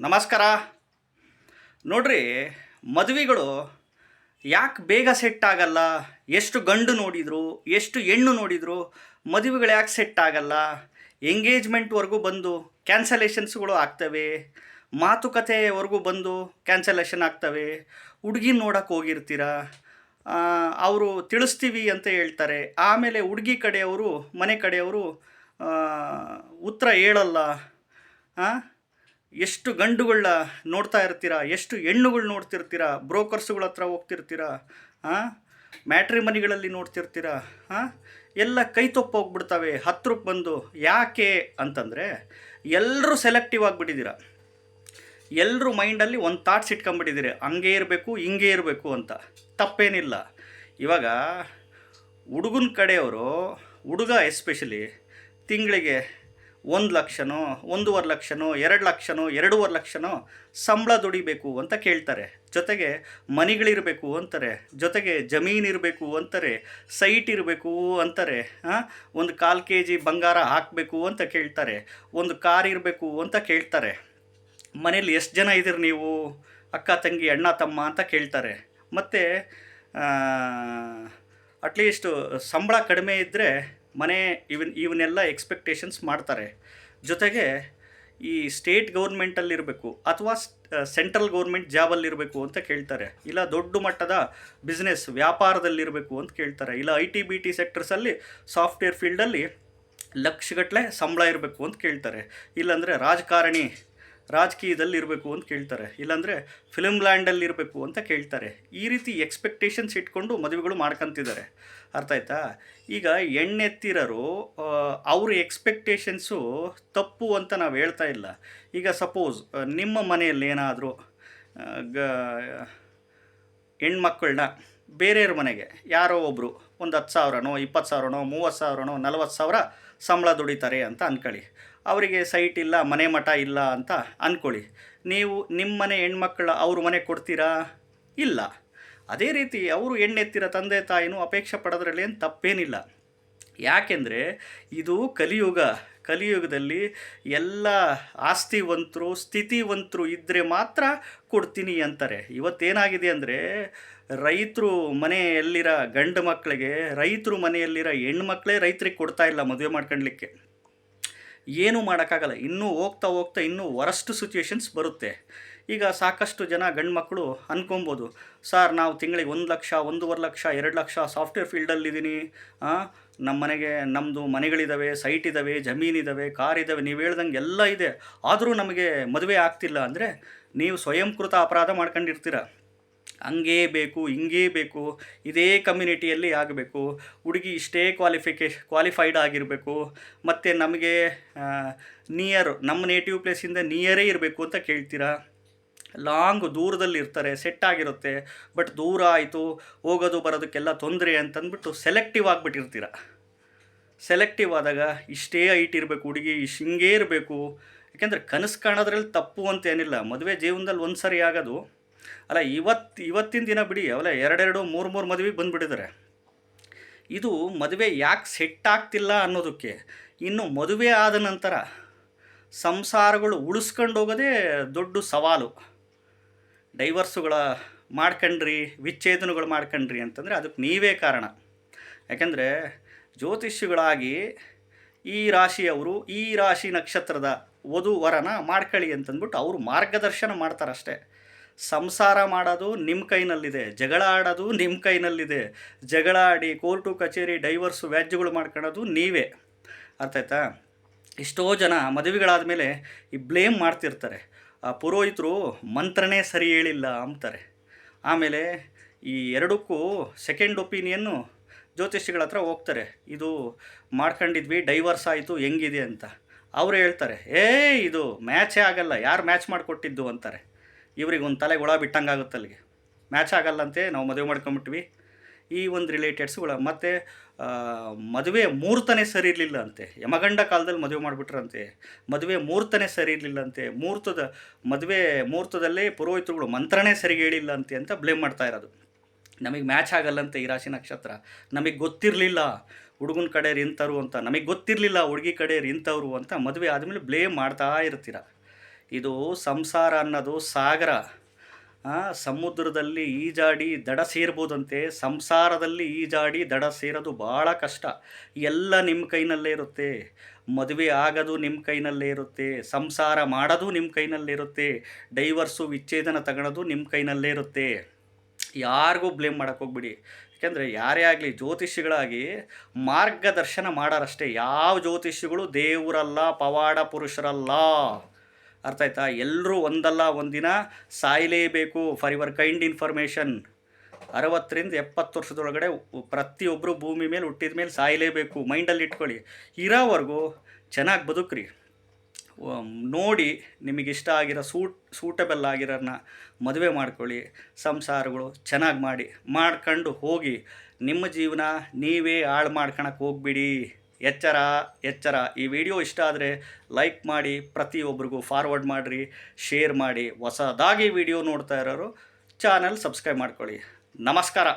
ನಮಸ್ಕಾರ. ನೋಡ್ರಿ, ಮದುವೆಗಳು ಯಾಕೆ ಬೇಗ ಸೆಟ್ ಆಗಲ್ಲ? ಎಷ್ಟು ಗಂಡು ನೋಡಿದ್ರು, ಎಷ್ಟು ಹೆಣ್ಣು ನೋಡಿದ್ರು, ಮದುವೆಗಳು ಯಾಕೆ ಸೆಟ್ ಆಗಲ್ಲ? ಎಂಗೇಜ್ಮೆಂಟ್ವರೆಗೂ ಬಂದು ಕ್ಯಾನ್ಸಲೇಷನ್ಸ್ಗಳು ಆಗ್ತವೆ. ಮಾತುಕತೆವರೆಗೂ ಬಂದು ಕ್ಯಾನ್ಸಲೇಷನ್ ಆಗ್ತವೆ. ಹುಡುಗಿ ನೋಡಕ್ಕೆ ಹೋಗಿರ್ತೀರ? ಅವರು ತಿಳಿಸ್ತೀವಿ ಅಂತ ಹೇಳ್ತಾರೆ. ಆಮೇಲೆ ಹುಡುಗಿ ಕಡೆಯವರು, ಮನೆ ಕಡೆಯವರು ಉತ್ತರ ಹೇಳಲ್ಲ. ಎಷ್ಟು ಗಂಡುಗಳ ನೋಡ್ತಾ ಇರ್ತೀರಾ? ಎಷ್ಟು ಹೆಣ್ಣುಗಳು ನೋಡ್ತಿರ್ತೀರಾ? ಬ್ರೋಕರ್ಸ್ಗಳ ಹತ್ರ ಹೋಗ್ತಿರ್ತೀರಾ? ಹಾಂ ಮ್ಯಾಟ್ರಿ ಮನಿಗಳಲ್ಲಿ ನೋಡ್ತಿರ್ತೀರಾ? ಹಾಂ ಎಲ್ಲ ಕೈ ಹೋಗ್ಬಿಡ್ತವೆ. ಹತ್ರಕ್ಕೆ ಬಂದು ಯಾಕೆ ಅಂತಂದರೆ ಎಲ್ಲರೂ ಸೆಲೆಕ್ಟಿವ್ ಆಗಿಬಿಟ್ಟಿದ್ದೀರಾ. ಎಲ್ಲರೂ ಮೈಂಡಲ್ಲಿ ಒಂದು ಥಾಟ್ಸ್ ಇಟ್ಕೊಂಬಿಟ್ಟಿದ್ದೀರಿ ಹಂಗೆ ಇರಬೇಕು, ಹಿಂಗೆ ಇರಬೇಕು ಅಂತ. ತಪ್ಪೇನಿಲ್ಲ. ಇವಾಗ ಹುಡುಗನ ಕಡೆಯವರು ಹುಡುಗ ಎಸ್ಪೆಷಲಿ ತಿಂಗಳಿಗೆ ಒಂದು ಲಕ್ಷನೋ, ಒಂದೂವರೆ ಲಕ್ಷನೋ, ಎರಡು ಲಕ್ಷನೋ, ಎರಡೂವರೆ ಲಕ್ಷನೋ ಸಂಬಳ ದುಡಿಬೇಕು ಅಂತ ಕೇಳ್ತಾರೆ. ಜೊತೆಗೆ ಮನೆಗಳಿರಬೇಕು ಅಂತಾರೆ, ಜೊತೆಗೆ ಜಮೀನಿರಬೇಕು ಅಂತಾರೆ ಸೈಟ್ ಇರಬೇಕು ಅಂತಾರೆ ಒಂದು ಕಾಲು ಕೆ ಜಿ ಬಂಗಾರ ಹಾಕಬೇಕು ಅಂತ ಕೇಳ್ತಾರೆ, ಒಂದು ಕಾರ್ ಇರಬೇಕು ಅಂತ ಕೇಳ್ತಾರೆ. ಮನೇಲಿ ಎಷ್ಟು ಜನ ಇದ್ದೀರಿ ನೀವು? ಅಕ್ಕ, ತಂಗಿ, ಅಣ್ಣ, ತಮ್ಮ ಅಂತ ಕೇಳ್ತಾರೆ. ಮತ್ತು ಅಟ್ಲೀಸ್ಟು ಸಂಬಳ ಕಡಿಮೆ ಇದ್ದರೆ ಮನೆ ಇವನ್, ಇವನ್ನೆಲ್ಲ ಎಕ್ಸ್ಪೆಕ್ಟೇಷನ್ಸ್ ಮಾಡ್ತಾರೆ. ಜೊತೆಗೆ ಈ ಸ್ಟೇಟ್ ಗೌರ್ಮೆಂಟಲ್ಲಿರಬೇಕು ಅಥವಾ ಸೆಂಟ್ರಲ್ ಗೌರ್ಮೆಂಟ್ ಜಾಬಲ್ಲಿರಬೇಕು ಅಂತ ಕೇಳ್ತಾರೆ. ಇಲ್ಲ ದೊಡ್ಡ ಮಟ್ಟದ ಬಿಸ್ನೆಸ್ ವ್ಯಾಪಾರದಲ್ಲಿರಬೇಕು ಅಂತ ಕೇಳ್ತಾರೆ. ಇಲ್ಲ ಐ ಟಿ ಬಿ ಟಿ ಸೆಕ್ಟರ್ಸಲ್ಲಿ ಸಾಫ್ಟ್ವೇರ್ ಫೀಲ್ಡಲ್ಲಿ ಲಕ್ಷಗಟ್ಟಲೆ ಸಂಬಳ ಇರಬೇಕು ಅಂತ ಕೇಳ್ತಾರೆ. ಇಲ್ಲಾಂದರೆ ರಾಜಕಾರಣಿ ರಾಜಕೀಯದಲ್ಲಿ ಇರಬೇಕು ಅಂತ ಕೇಳ್ತಾರೆ. ಇಲ್ಲಾಂದರೆ ಫಿಲ್ಮ್ ಲ್ಯಾಂಡಲ್ಲಿ ಇರಬೇಕು ಅಂತ ಕೇಳ್ತಾರೆ. ಈ ರೀತಿ ಎಕ್ಸ್ಪೆಕ್ಟೇಷನ್ಸ್ ಇಟ್ಕೊಂಡು ಮದುವೆಗಳು ಮಾಡ್ಕೊತಿದ್ದಾರೆ. ಅರ್ಥ ಆಯ್ತಾ? ಈಗ ಹೆಣ್ಣೆತ್ತಿರರು ಅವ್ರ ಎಕ್ಸ್ಪೆಕ್ಟೇಷನ್ಸು ತಪ್ಪು ಅಂತ ನಾವು ಹೇಳ್ತಾ ಇಲ್ಲ. ಈಗ ಸಪೋಸ್ ನಿಮ್ಮ ಮನೆಯಲ್ಲಿ ಏನಾದರೂ ಗ ಹೆಣ್ಮಕ್ಕಳನ್ನ ಬೇರೆಯವ್ರ ಮನೆಗೆ, ಯಾರೋ ಒಬ್ಬರು ಒಂದು ಹತ್ತು ಸಾವಿರನೋ, ಇಪ್ಪತ್ತು ಸಾವಿರನೋ, ಮೂವತ್ತು ಸಾವಿರನೋ, ನಲ್ವತ್ತು ಸಾವಿರ ಸಂಬಳ ದುಡಿತಾರೆ ಅಂತ ಅಂದ್ಕೊಳ್ಳಿ ಅವರಿಗೆ ಸೈಟ್ ಇಲ್ಲ, ಮನೆ ಮಠ ಇಲ್ಲ ಅಂತ ಅಂದ್ಕೊಳ್ಳಿ ನೀವು ನಿಮ್ಮ ಮನೆ ಹೆಣ್ಮಕ್ಳ ಅವ್ರ ಮನೆ ಕೊಡ್ತೀರಾ? ಇಲ್ಲ. ಅದೇ ರೀತಿ ಅವರು ಹೆಣ್ಣೆತ್ತಿರ ತಂದೆ ತಾಯಿನೂ ಅಪೇಕ್ಷೆ ಪಡೋದ್ರಲ್ಲಿ ಏನು ತಪ್ಪೇನಿಲ್ಲ. ಯಾಕೆಂದರೆ ಇದು ಕಲಿಯುಗ, ಕಲಿಯುಗದಲ್ಲಿ ಎಲ್ಲ ಆಸ್ತಿವಂತರು, ಸ್ಥಿತಿವಂತರು ಇದ್ದರೆ ಮಾತ್ರ ಕೊಡ್ತೀನಿ ಅಂತಾರೆ. ಇವತ್ತೇನಾಗಿದೆ ಅಂದರೆ ರೈತರು ಮನೆಯಲ್ಲಿರೋ ಗಂಡು ಮಕ್ಕಳಿಗೆ, ರೈತರು ಮನೆಯಲ್ಲಿರೋ ಹೆಣ್ಮಕ್ಳೇ ರೈತರಿಗೆ ಕೊಡ್ತಾ ಇಲ್ಲ ಮದುವೆ ಮಾಡ್ಕೊಳ್ಲಿಕ್ಕೆ ಏನೂ ಮಾಡೋಕ್ಕಾಗಲ್ಲ. ಇನ್ನೂ ಹೋಗ್ತಾ ಹೋಗ್ತಾ ಇನ್ನೂ ವರಷ್ಟು ಸಿಚುವೇಶನ್ಸ್ ಬರುತ್ತೆ. ಈಗ ಸಾಕಷ್ಟು ಜನ ಗಂಡು ಮಕ್ಕಳು ಅನ್ಕೊಬೋದು. ಸರ್, ನಾವು ತಿಂಗಳಿಗೆ ಒಂದು ಲಕ್ಷ, ಒಂದೂವರೆ ಲಕ್ಷ, ಎರಡು ಲಕ್ಷ ಸಾಫ್ಟ್ವೇರ್ ಫೀಲ್ಡಲ್ಲಿದ್ದೀನಿ. ನಮ್ಮ ಮನೆಗೆ ನಮ್ಮದು ಮನೆಗಳಿದ್ದಾವೆ ಸೈಟ್ ಇದ್ದಾವೆ ಜಮೀನಿದ್ದಾವೆ ಕಾರ್ ಇದ್ದಾವೆ ನೀವು ಹೇಳ್ದಂಗೆ ಎಲ್ಲ ಇದೆ. ಆದರೂ ನಮಗೆ ಮದುವೆ ಆಗ್ತಿಲ್ಲ ಅಂದರೆ ನೀವು ಸ್ವಯಂಕೃತ ಅಪರಾಧ ಮಾಡ್ಕೊಂಡಿರ್ತೀರ. ಹಂಗೇ ಬೇಕು, ಹಿಂಗೇ ಬೇಕು, ಇದೇ ಕಮ್ಯುನಿಟಿಯಲ್ಲಿ ಆಗಬೇಕು. ಹುಡುಗಿ ಇಷ್ಟೇ ಕ್ವಾಲಿಫಿಕೇಶ್ ಕ್ವಾಲಿಫೈಡ್ ಆಗಿರಬೇಕು. ಮತ್ತು ನಮಗೆ ನಿಯರ್ ನಮ್ಮ ನೇಟಿವ್ ಪ್ಲೇಸಿಂದ ನಿಯರೇ ಇರಬೇಕು ಅಂತ ಕೇಳ್ತೀರಾ? ಲಾಂಗ್ ದೂರದಲ್ಲಿ ಇರ್ತಾರೆ ಸೆಟ್ ಆಗಿರುತ್ತೆ. ಬಟ್ ದೂರ ಆಯಿತು, ಹೋಗೋದು ಬರೋದಕ್ಕೆಲ್ಲ ತೊಂದರೆ ಅಂತಂದ್ಬಿಟ್ಟು ಸೆಲೆಕ್ಟಿವ್ ಆಗಿಬಿಟ್ಟಿರ್ತೀರ. ಸೆಲೆಕ್ಟಿವ್ ಆದಾಗ ಇಷ್ಟೇ ಐಟ್ ಇರಬೇಕು ಹುಡುಗಿ ಇಷ್ಟು ಹಿಂಗೇ ಇರಬೇಕು. ಯಾಕೆಂದರೆ ಕನಸು ಕಾಣೋದ್ರಲ್ಲಿ ತಪ್ಪು ಅಂತ ಏನಿಲ್ಲ. ಮದುವೆ ಜೀವನದಲ್ಲಿ ಒಂದು ಸರಿ ಆಗೋದು. ಅಲ್ಲ, ಇವತ್ತು, ಇವತ್ತಿನ ದಿನ ಬಿಡಿ ಅವಲ್ಲ ಎರಡೆರಡು, ಮೂರು ಮೂರು ಮದುವೆಗೆ ಬಂದುಬಿಟ್ಟಿದ್ದಾರೆ ಇದು ಮದುವೆ ಯಾಕೆ ಸೆಟ್ ಆಗ್ತಿಲ್ಲ ಅನ್ನೋದಕ್ಕೆ. ಇನ್ನು ಮದುವೆ ಆದ ನಂತರ ಸಂಸಾರಗಳು ಉಳಿಸ್ಕೊಂಡು ಹೋಗೋದೇ ದೊಡ್ಡ ಸವಾಲು. ಡೈವರ್ಸುಗಳ ಮಾಡ್ಕಂಡ್ರಿ, ವಿಚ್ಛೇದನಗಳು ಮಾಡ್ಕಂಡ್ರಿ ಅಂತಂದರೆ ಅದಕ್ಕೆ ನೀವೇ ಕಾರಣ. ಯಾಕೆಂದರೆ ಜ್ಯೋತಿಷ್ಯಗಳಾಗಿ ಈ ರಾಶಿಯವರು ಈ ರಾಶಿ ನಕ್ಷತ್ರದ ವಧು ವರನ ಮಾಡ್ಕೊಳ್ಳಿ ಅಂತಂದ್ಬಿಟ್ಟು ಅವರು ಮಾರ್ಗದರ್ಶನ ಮಾಡ್ತಾರಷ್ಟೇ. ಸಂಸಾರ ಮಾಡೋದು ನಿಮ್ಮ ಕೈನಲ್ಲಿದೆ, ಜಗಳ ಆಡೋದು ನಿಮ್ಮ ಕೈನಲ್ಲಿದೆ, ಜಗಳ ಆಡಿ ಕೋರ್ಟು ಕಚೇರಿ ಡೈವರ್ಸು ವ್ಯಾಜ್ಯಗಳು ಮಾಡ್ಕೊಳ್ಳೋದು ನೀವೇ. ಅರ್ಥ ಆಯ್ತಾ? ಎಷ್ಟೋ ಜನ ಮದುವೆಗಳಾದ ಮೇಲೆ ಈ ಬ್ಲೇಮ್ ಮಾಡ್ತಿರ್ತಾರೆ. ಆ ಪುರೋಹಿತರು ಮಂತ್ರನೇ ಸರಿ ಹೇಳಿಲ್ಲ ಅಂತಾರೆ ಆಮೇಲೆ ಈ ಎರಡಕ್ಕೂ ಸೆಕೆಂಡ್ ಒಪಿನಿಯನ್ನು ಜ್ಯೋತಿಷಿಗಳ ಹತ್ರ ಹೋಗ್ತಾರೆ. ಇದು ಮಾಡ್ಕೊಂಡಿದ್ವಿ ಡೈವರ್ಸ್ ಆಯಿತು, ಹೆಂಗಿದೆ ಅಂತ. ಅವರು ಹೇಳ್ತಾರೆ ಏ ಇದು ಮ್ಯಾಚೇ ಆಗಲ್ಲ, ಯಾರು ಮ್ಯಾಚ್ ಮಾಡಿಕೊಟ್ಟಿದ್ದು? ಅಂತಾರೆ. ಇವ್ರಿಗೆ ಒಂದು ತಲೆಗೆ ಹುಳ ಬಿಟ್ಟಂಗೆ ಆಗುತ್ತೆ ಅಲ್ಲಿಗೆ ಮ್ಯಾಚ್ ಆಗಲ್ಲಂತೆ ನಾವು ಮದುವೆ ಮಾಡ್ಕೊಂಬಿಟ್ವಿ. ಈ ಒಂದು ರಿಲೇಟೆಡ್ಸ್ಗಳ ಮತ್ತು ಮದುವೆ ಮೂರ್ತನೇ ಸರಿ ಇರಲಿಲ್ಲ ಅಂತೆ ಯಮಗಂಡ ಕಾಲದಲ್ಲಿ ಮದುವೆ ಮಾಡಿಬಿಟ್ರಂತೆ. ಮದುವೆ ಮೂರ್ತನೇ ಸರಿ ಇರಲಿಲ್ಲಂತೆ. ಮೂರ್ತದ, ಮದುವೆ ಮುಹೂರ್ತದಲ್ಲೇ ಪುರೋಹಿತರುಗಳು ಮಂತ್ರನೇ ಸರಿಗೆ ಹೇಳಿಲ್ಲ ಅಂತೆ ಅಂತ ಬ್ಲೇಮ್ ಮಾಡ್ತಾ ಇರೋದು. ನಮಗೆ ಮ್ಯಾಚ್ ಆಗಲ್ಲಂತೆ ಈ ರಾಶಿ ನಕ್ಷತ್ರ. ನಮಗೆ ಗೊತ್ತಿರಲಿಲ್ಲ ಹುಡುಗನ ಕಡೆಯವ್ರು ಇಂಥವ್ರು ಅಂತ. ನಮಗೆ ಗೊತ್ತಿರಲಿಲ್ಲ ಹುಡುಗಿ ಕಡೆಯವ್ರು ಇಂಥವ್ರು ಅಂತ ಮದುವೆ ಆದಮೇಲೆ ಬ್ಲೇಮ್ ಮಾಡ್ತಾ ಇರ್ತೀರ. ಇದು ಸಂಸಾರ ಅನ್ನೋದು ಸಾಗರ. ಸಮುದ್ರದಲ್ಲಿ ಈಜಾಡಿ ದಡ ಸೇರ್ಬೋದಂತೆ ಸಂಸಾರದಲ್ಲಿ ಈಜಾಡಿ ದಡ ಸೇರೋದು ಭಾಳ ಕಷ್ಟ. ಎಲ್ಲ ನಿಮ್ಮ ಕೈನಲ್ಲೇ ಇರುತ್ತೆ. ಮದುವೆ ಆಗೋದು ನಿಮ್ಮ ಕೈನಲ್ಲೇ ಇರುತ್ತೆ. ಸಂಸಾರ ಮಾಡೋದು ನಿಮ್ಮ ಕೈನಲ್ಲೇ ಇರುತ್ತೆ. ಡೈವರ್ಸು, ವಿಚ್ಛೇದನ ತಗೊಳೋದು ನಿಮ್ಮ ಕೈನಲ್ಲೇ ಇರುತ್ತೆ. ಯಾರಿಗೂ ಬ್ಲೇಮ್ ಮಾಡೋಕ್ಕೆ ಹೋಗ್ಬಿಡಿ. ಯಾಕೆಂದರೆ ಯಾರೇ ಆಗಲಿ ಜ್ಯೋತಿಷಿಗಳಾಗಿ ಮಾರ್ಗದರ್ಶನ ಮಾಡಾರಷ್ಟೇ. ಯಾವ ಜ್ಯೋತಿಷಿಗಳು ದೇವರಲ್ಲ, ಪವಾಡ ಪುರುಷರಲ್ಲ. ಅರ್ಥ ಆಯ್ತಾ? ಎಲ್ಲರೂ ಒಂದಲ್ಲ, ಒಂದಿನ ಸಾಯಲೇಬೇಕು ಫಾರ್ ಯುವರ್ ಕೈಂಡ್ ಇನ್ಫಾರ್ಮೇಷನ್ ಅರವತ್ತರಿಂದ ಎಪ್ಪತ್ತು ವರ್ಷದೊಳಗಡೆ ಪ್ರತಿಯೊಬ್ಬರು ಭೂಮಿ ಮೇಲೆ, ಹುಟ್ಟಿದ ಮೇಲೆ ಸಾಯಲೇಬೇಕು. ಮೈಂಡಲ್ಲಿ ಇಟ್ಕೊಳ್ಳಿ. ಇರೋವರೆಗೂ ಚೆನ್ನಾಗಿ ಬದುಕ್ರಿ. ನೋಡಿ ನಿಮಗೆ ಇಷ್ಟ ಆಗಿರೋ ಸೂಟ್ ಸೂಟಬಲ್ ಆಗಿರೋನ್ನ ಮದುವೆ ಮಾಡ್ಕೊಳ್ಳಿ. ಸಂಸಾರಗಳು ಚೆನ್ನಾಗಿ ಮಾಡಿ, ಮಾಡ್ಕೊಂಡು ಹೋಗಿ. ನಿಮ್ಮ ಜೀವನ ನೀವೇ ಹಾಳು ಮಾಡ್ಕೊಳಕ್ಕೆ ಹೋಗ್ಬಿಡಿ. ಎಚ್ಚರ ಎಚ್ಚರ. ಈ ವಿಡಿಯೋ ಇಷ್ಟ ಆದರೆ ಲೈಕ್ ಮಾಡಿ, ಪ್ರತಿಯೊಬ್ಬರಿಗೂ ಫಾರ್ವರ್ಡ್ ಮಾಡಿರಿ ಶೇರ್ ಮಾಡಿ. ಹೊಸದಾಗಿ ವಿಡಿಯೋ ನೋಡ್ತಾ ಇರೋರು ಚಾನಲ್ ಸಬ್ಸ್ಕ್ರೈಬ್ ಮಾಡ್ಕೊಳ್ಳಿ. ನಮಸ್ಕಾರ.